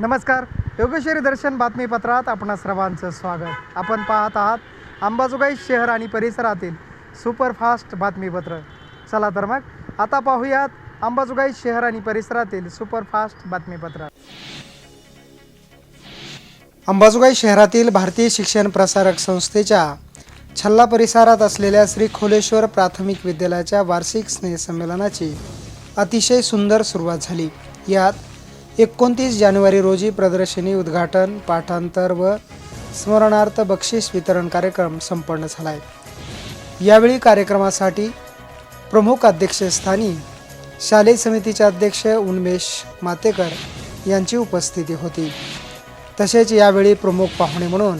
नमस्कार. योगेश्वरी दर्शन बातमीपत्रात आपण सर्वांचं स्वागत. आपण पाहत आहात अंबाजोगाई शहर आणि परिसरातील सुपरफास्ट बातमीपत्र. चला तर मग आता पाहूयात अंबाजोगाई शहर आणि परिसरातील सुपरफास्ट बातमीपत्र. अंबाजोगाई शहरातील भारतीय शिक्षण प्रसारक संस्थेच्या छल्ला परिसरात असलेल्या श्री खोलेश्वर प्राथमिक विद्यालयाच्या वार्षिक स्नेहसंमेलनाची अतिशय सुंदर सुरुवात झाली. यात एकोणतीस जानेवारी रोजी प्रदर्शनी उद्घाटन पाठांतर व स्मरणार्थ बक्षीस वितरण कार्यक्रम संपन्न झाला आहे यावेळी कार्यक्रमासाठी प्रमुख अध्यक्षस्थानी शालेय समितीचे अध्यक्ष उन्मेष मातेकर यांची उपस्थिती होती. तसेच यावेळी प्रमुख पाहुणे म्हणून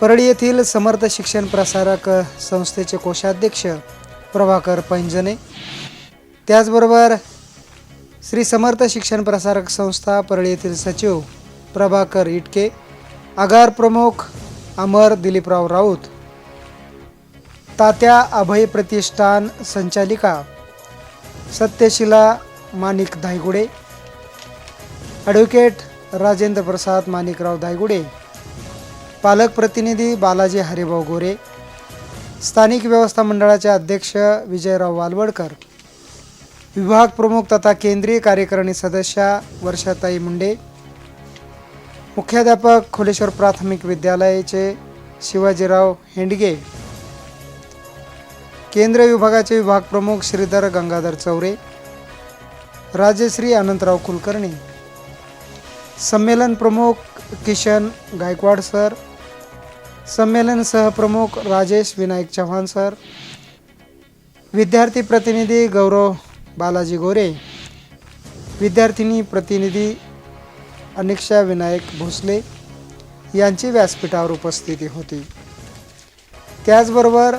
परळी येथील समर्थ शिक्षण प्रसारक संस्थेचे कोषाध्यक्ष प्रभाकर पैंजने त्याचबरोबर श्री समर्थ शिक्षण प्रसारक संस्था परळी येथील सचिव प्रभाकर इटके आगार प्रमुख अमर दिलीपराव राऊत तात्या अभय प्रतिष्ठान संचालिका सत्यशिला माणिक धायगुडे ॲडव्होकेट राजेंद्र प्रसाद माणिकराव धायगुडे पालक प्रतिनिधी बालाजी हरिभाऊ गोरे स्थानिक व्यवस्था मंडळाचे अध्यक्ष विजयराव वालवडकर विभाग प्रमुख तथा केंद्रीय कार्यकारिणी सदस्या वर्षाताई मुंडे मुख्याध्यापक खोलेश्वर प्राथमिक विद्यालयाचे शिवाजीराव हेंडगे केंद्र विभागाचे विभाग प्रमुख श्रीधर गंगाधर चौरे राजश्री अनंतराव कुलकर्णी संमेलन प्रमुख किशन गायकवाड सर संमेलन सहप्रमुख राजेश विनायक चव्हाण सर विद्यार्थी प्रतिनिधी गौरव बालाजी गोरे विद्यार्थिनी प्रतिनिधी अनिक्षा विनायक भोसले यांची व्यासपीठावर उपस्थिती होती. त्याचबरोबर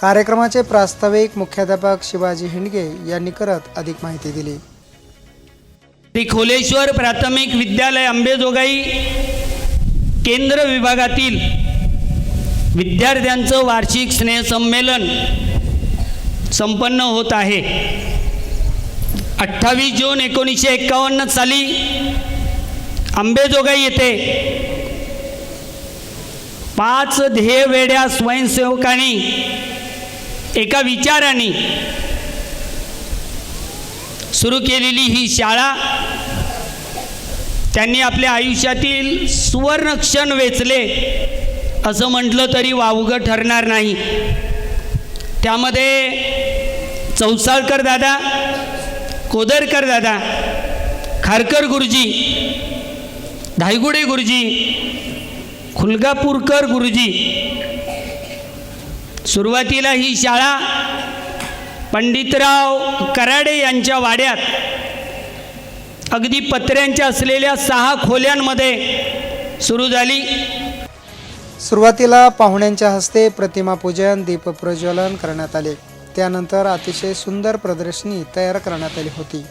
कार्यक्रमाचे प्रास्ताविक मुख्याध्यापक शिवाजी हिंडगे यांनी करत अधिक माहिती दिली. श्री खोलेश्वर प्राथमिक विद्यालय अंबेजोगाई केंद्र विभागातील विद्यार्थ्यांचं वार्षिक स्नेहसंमेलन संपन्न होत आहे. अठ्ठावीस जून एकोणीसशे एक्कावन्न साली आंबेजोगाई येथे पाच ध्येयवेड्या स्वयंसेवकांनी एका विचाराने सुरू केलेली ही शाळा त्यांनी आपल्या आयुष्यातील सुवर्णक्षण वेचले असं म्हटलं तरी वावगं ठरणार नाही. त्यामध्ये चौसाळकर दादा कोदरकर दादा खारकर गुरुजी धायगुडे गुरुजी खुलगापूरकर गुरुजी. सुरुवातीला ही शाळा पंडितराव कराडे यांच्या वाड्यात अगदी पत्र्यांच्या असलेल्या सहा खोल्यांमध्ये सुरू झाली. सुरुवातीला पाहुण्यांच्या हस्ते प्रतिमापूजन दीपप्रज्वलन करण्यात आले. त्यानंतर अतिशय सुंदर प्रदर्शनी तयार करण्यात आली होती.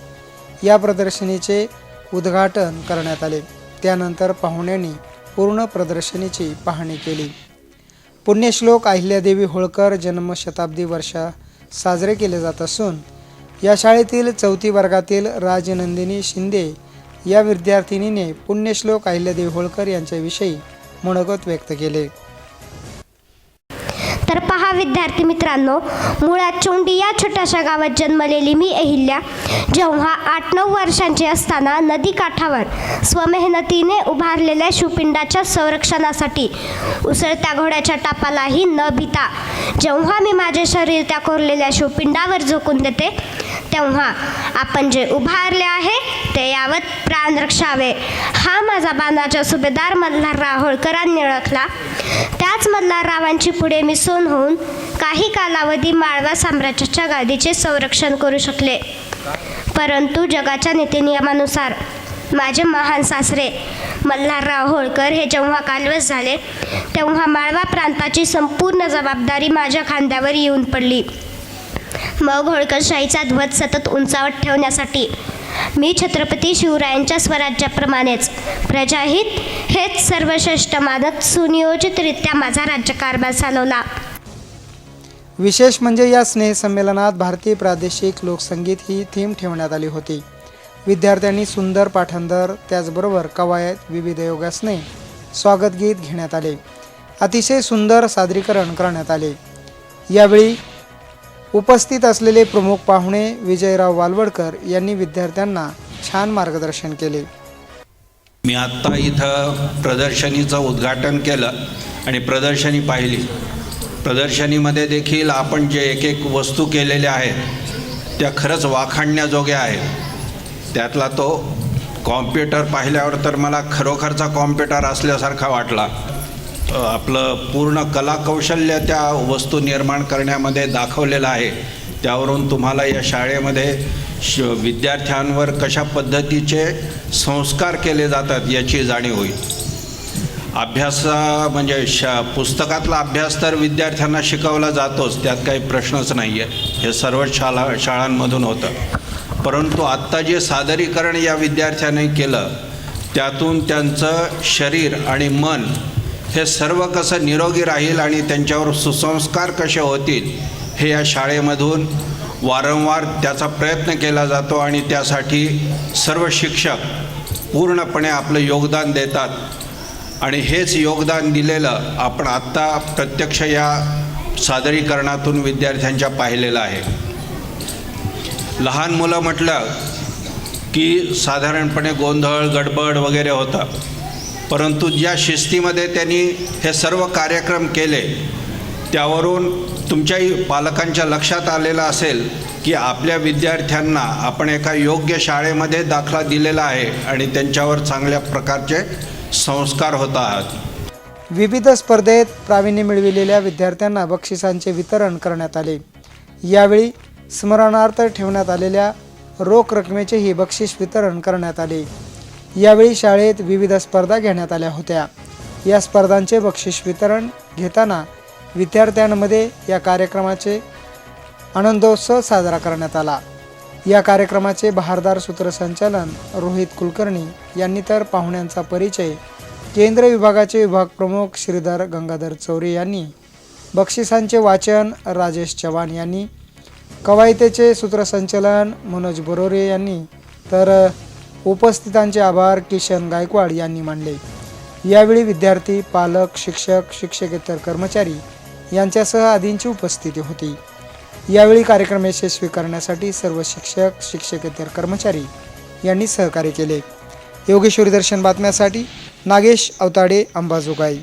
या प्रदर्शनीचे उद्घाटन करण्यात आले. त्यानंतर पाहुण्यांनी पूर्ण प्रदर्शनीची पाहणी केली. पुण्यश्लोक अहिल्यादेवी होळकर जन्मशताब्दी वर्षा साजरे केले जात असून या शाळेतील चौथी वर्गातील राजनंदिनी शिंदे या विद्यार्थिनीने पुण्यश्लोक अहिल्यादेवी होळकर यांच्याविषयी मनोगत व्यक्त केले. तर पहा विद्यार्थी मित्रांनो मुळात चोंडी या छोट्याशा गावात जन्मलेली मी अहिल्या जेव्हा आठ नऊ वर्षांची असताना नदी काठावर स्वमेहनतीने उभारलेल्या शिवपिंडाच्या संरक्षणासाठी उसळत्या घोड्याच्या टापालाही न भिता जेव्हा मी माझे शरीर त्या कोरलेल्या शिवपिंडावर झोकून देते तेव्हा आपण जे उभारले आहे होते यावत प्राण रक्षावे. हा माझा बांधाच्या सुभेदार मल्हार राहोळकरांनी ओळखला. त्याच मल्हाररावांची पुढे मिसळून होऊन काही कालावधी माळवा साम्राज्याच्या गादीचे संरक्षण करू शकले. परंतु जगाच्या नीतिनियमानुसार माझे महान सासरे मल्हारराव होळकर हे जेव्हा कालवस झाले तेव्हा माळवा प्रांताची संपूर्ण जबाबदारी माझ्या खांद्यावर येऊन पडली. मग होळकरशाहीचा ध्वज सतत उंचावत ठेवण्यासाठी मी छत्रपती शिवरायांच्या स्वराज्याप्रमाणेच प्रजाहित हेच सर्वश्रेष्ठ मानत सुनियोजितरित्या माझा राज्यकारभार चालवला. विशेष म्हणजे या स्नेहसंमेलनात भारतीय प्रादेशिक लोकसंगीत ही थीम ठेवण्यात आली होती. विद्यार्थ्यांनी सुंदर पाठांतर त्याचबरोबर कवायत विविध योगासने स्वागतगीत घेण्यात आले. अतिशय सुंदर सादरीकरण करण्यात आले. यावेळी उपस्थित असलेले प्रमुख पाहुणे विजयराव वालवडकर यांनी विद्यार्थ्यांना छान मार्गदर्शन केले. मी आत्ता इथं प्रदर्शनीचं उद्घाटन केलं आणि प्रदर्शनी पाहिली. प्रदर्शनीमध्ये देखील आपण जे एक एक वस्तू केलेल्या आहेत त्या खरंच वाखाणण्याजोग्या आहेत. त्यातला तो कॉम्प्युटर पाहिल्यावर तर मला खरोखरचा कॉम्प्युटर असल्यासारखा वाटला. आपलं पूर्ण कलाकौशल्य त्या वस्तू निर्माण करण्यामध्ये दाखवलेलं आहे. त्यावरून तुम्हाला या शाळेमध्ये श विद्यार्थ्यांवर कशा पद्धतीचे संस्कार केले जातात याची जाणीव होईल. अभ्यासा म्हणजे शा पुस्तकातला अभ्यास तर विद्यार्थ्यांना शिकवला जातोच त्यात काही प्रश्नच नाही आहे हे सर्व शाळा शाळांमधून होतं. परंतु आत्ता जे सादरीकरण या विद्यार्थ्याने केलं त्यातून त्यांचं शरीर आणि मन हे सर्व कसं निरोगी राहील आणि त्यांच्यावर सुसंस्कार कसे होतील हे या शाळेमधून वारंवार त्याचा प्रयत्न केला जातो आणि त्यासाठी सर्व शिक्षक पूर्णपणे आपलं योगदान देतात. आणि हेच योगदान दिलेलं आपण आत्ता प्रत्यक्ष या सादरीकरणातून विद्यार्थ्यांच्या पाहिलेलं आहे. लहान मुलं म्हटलं की साधारणपणे गोंधळ गडबड वगैरे होतं. परंतु ज्या शिस्तीमध्ये त्यांनी हे सर्व कार्यक्रम केले त्यावरून तुमच्याही पालकांच्या लक्षात आलेलं असेल की आपल्या विद्यार्थ्यांना आपण एका योग्य शाळेमध्ये दाखला दिलेला आहे आणि त्यांच्यावर चांगल्या प्रकारचे संस्कार होत आहात. विविध स्पर्धेत प्रावीण्य मिळविलेल्या विद्यार्थ्यांना बक्षिसांचे वितरण करण्यात आले. यावेळी स्मरणार्थ ठेवण्यात आलेल्या रोख रकमेचेही बक्षीस वितरण करण्यात आले. यावेळी शाळेत विविध स्पर्धा घेण्यात आल्या होत्या. या स्पर्धांचे बक्षीस वितरण घेताना विद्यार्थ्यांमध्ये या कार्यक्रमाचे आनंदोत्सव साजरा करण्यात आला. या कार्यक्रमाचे बहारदार सूत्रसंचालन रोहित कुलकर्णी यांनी तर पाहुण्यांचा परिचय केंद्र विभागाचे विभाग प्रमुख श्रीधर गंगाधर चौरे यांनी बक्षिसांचे वाचन राजेश चव्हाण यांनी कवायतेचे सूत्रसंचलन मनोज बरोरे यांनी तर उपस्थितांचे आभार किशन गायकवाड यांनी मानले. यावेळी विद्यार्थी पालक शिक्षक शिक्षकेतर कर्मचारी यांच्यासह आदींची उपस्थिती होती. यावेळी कार्यक्रम यशस्वी करण्यासाठी सर्व शिक्षक शिक्षकेतर कर्मचारी यांनी सहकार्य केले. योगेश्वरी दर्शन बातम्यासाठी नागेश अवताडे अंबाजोगाई.